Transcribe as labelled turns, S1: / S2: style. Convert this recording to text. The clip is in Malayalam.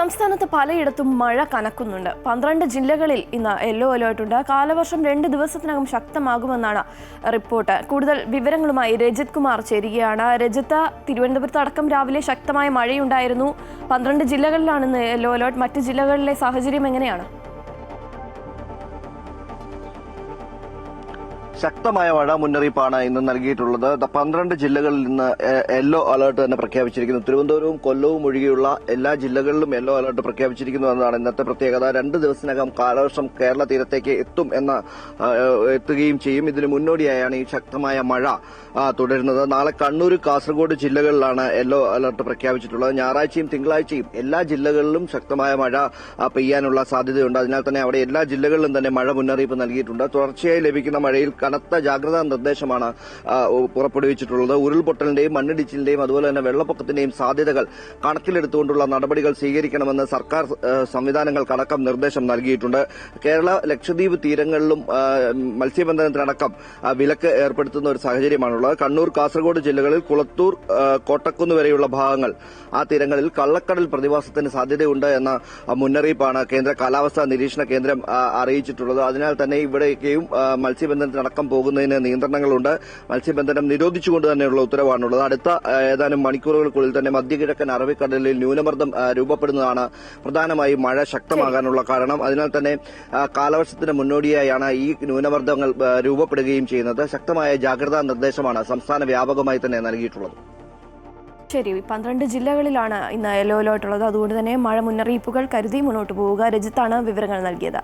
S1: സംസ്ഥാനത്ത് പലയിടത്തും മഴ കനക്കുന്നുണ്ട്. പന്ത്രണ്ട് ജില്ലകളിൽ ഇന്ന് യെല്ലോ അലേർട്ടുണ്ട്. കാലവർഷം രണ്ട് ദിവസത്തിനകം ശക്തമാകുമെന്നാണ് റിപ്പോർട്ട്. കൂടുതൽ വിവരങ്ങളുമായി രജിത് കുമാർ ചേരുകയാണ്. രജിത്ത് തിരുവനന്തപുരത്ത് അടക്കം രാവിലെ ശക്തമായ മഴയുണ്ടായിരുന്നു. പന്ത്രണ്ട് ജില്ലകളിലാണ് ഇന്ന് യെല്ലോ അലേർട്ട്. മറ്റ് ജില്ലകളിലെ സാഹചര്യം എങ്ങനെയാണ്?
S2: ശക്തമായ മഴ മുന്നറിയിപ്പാണ് ഇന്ന് നൽകിയിട്ടുള്ളത്. പന്ത്രണ്ട് ജില്ലകളിൽ നിന്ന് യെല്ലോ അലർട്ട് തന്നെ പ്രഖ്യാപിച്ചിരിക്കുന്നു. തിരുവനന്തപുരവും കൊല്ലവും ഒഴികെയുള്ള എല്ലാ ജില്ലകളിലും യെല്ലോ അലർട്ട് പ്രഖ്യാപിച്ചിരിക്കുന്നു എന്നതാണ് ഇന്നത്തെ പ്രത്യേകത. രണ്ട് ദിവസത്തിനകം കാലവർഷം കേരള തീരത്തേക്ക് എത്തും എന്ന എത്തുകയും ചെയ്യും. ഇതിന് മുന്നോടിയായാണ് ഈ ശക്തമായ മഴ തുടരുന്നത്. നാളെ കണ്ണൂർ കാസർഗോഡ് ജില്ലകളിലാണ് യെല്ലോ അലർട്ട് പ്രഖ്യാപിച്ചിട്ടുള്ളത്. ഞായറാഴ്ചയും തിങ്കളാഴ്ചയും എല്ലാ ജില്ലകളിലും ശക്തമായ മഴ പെയ്യാനുള്ള സാധ്യതയുണ്ട്. അതിനാൽ തന്നെ അവിടെ എല്ലാ ജില്ലകളിലും തന്നെ മഴ മുന്നറിയിപ്പ് നൽകിയിട്ടുണ്ട്. തുടർച്ചയായി ലഭിക്കുന്ന മഴയിൽ കനത്ത ജാഗ്രതാ നിർദ്ദേശമാണ് പുറപ്പെടുവിച്ചിട്ടുള്ളത്. ഉരുൾപൊട്ടലിന്റെയും മണ്ണിടിച്ചിലിന്റെയും അതുപോലെ തന്നെ വെള്ളപ്പൊക്കത്തിന്റെയും സാധ്യതകൾ കണക്കിലെടുത്തുകൊണ്ടുള്ള നടപടികൾ സ്വീകരിക്കണമെന്ന് സർക്കാർ സംവിധാനങ്ങൾക്കടക്കം നിർദ്ദേശം നൽകിയിട്ടുണ്ട്. കേരള ലക്ഷദ്വീപ് തീരങ്ങളിലും മത്സ്യബന്ധനത്തിനടക്കം വിലക്ക് ഏർപ്പെടുത്തുന്ന ഒരു സാഹചര്യമാണുള്ളത്. കണ്ണൂർ കാസർഗോഡ് ജില്ലകളിൽ കുളത്തൂർ കോട്ടക്കുന്ന് വരെയുള്ള ഭാഗങ്ങൾ ആ തീരങ്ങളിൽ കള്ളക്കടൽ പ്രതിഭാസത്തിന് സാധ്യതയുണ്ട് എന്ന മുന്നറിയിപ്പാണ് കേന്ദ്ര കാലാവസ്ഥാ നിരീക്ഷണ കേന്ദ്രം അറിയിച്ചിട്ടുള്ളത്. അതിനാൽ തന്നെ ഇവിടേക്കും ആ, മത്സ്യബന്ധനത്തിനടക്കം പോകുന്നതിന് നിയന്ത്രണങ്ങളുണ്ട്. മത്സ്യബന്ധനം നിരോധിച്ചുകൊണ്ട് തന്നെയുള്ള ഉത്തരവാണുള്ളത്. അടുത്ത ഏതാനും മണിക്കൂറുകൾക്കുള്ളിൽ തന്നെ മധ്യകിഴക്കൻ അറബിക്കടലിൽ ന്യൂനമർദ്ദം രൂപപ്പെടുന്നതാണ് പ്രധാനമായും മഴ ശക്തമാകാനുള്ള കാരണം. അതിനാൽ തന്നെ കാലവർഷത്തിന് മുന്നോടിയായാണ് ഈ ന്യൂനമർദ്ദങ്ങൾ രൂപപ്പെടുകയും ചെയ്യുന്നത്. ശക്തമായ ജാഗ്രതാ നിർദ്ദേശമാണ് സംസ്ഥാന വ്യാപകമായി തന്നെ നൽകിയിട്ടുള്ളത്.
S1: ശരി പന്ത്രണ്ട് ജില്ലകളിലാണ് ഇന്ന് യെല്ലോ അലേർട്ട് ഉള്ളത്. അതുകൊണ്ട് തന്നെ മഴ മുന്നറിയിപ്പുകൾ കരുതി മുന്നോട്ട് പോവുക. രജിത്താണ് വിവരങ്ങൾ നൽകിയത്.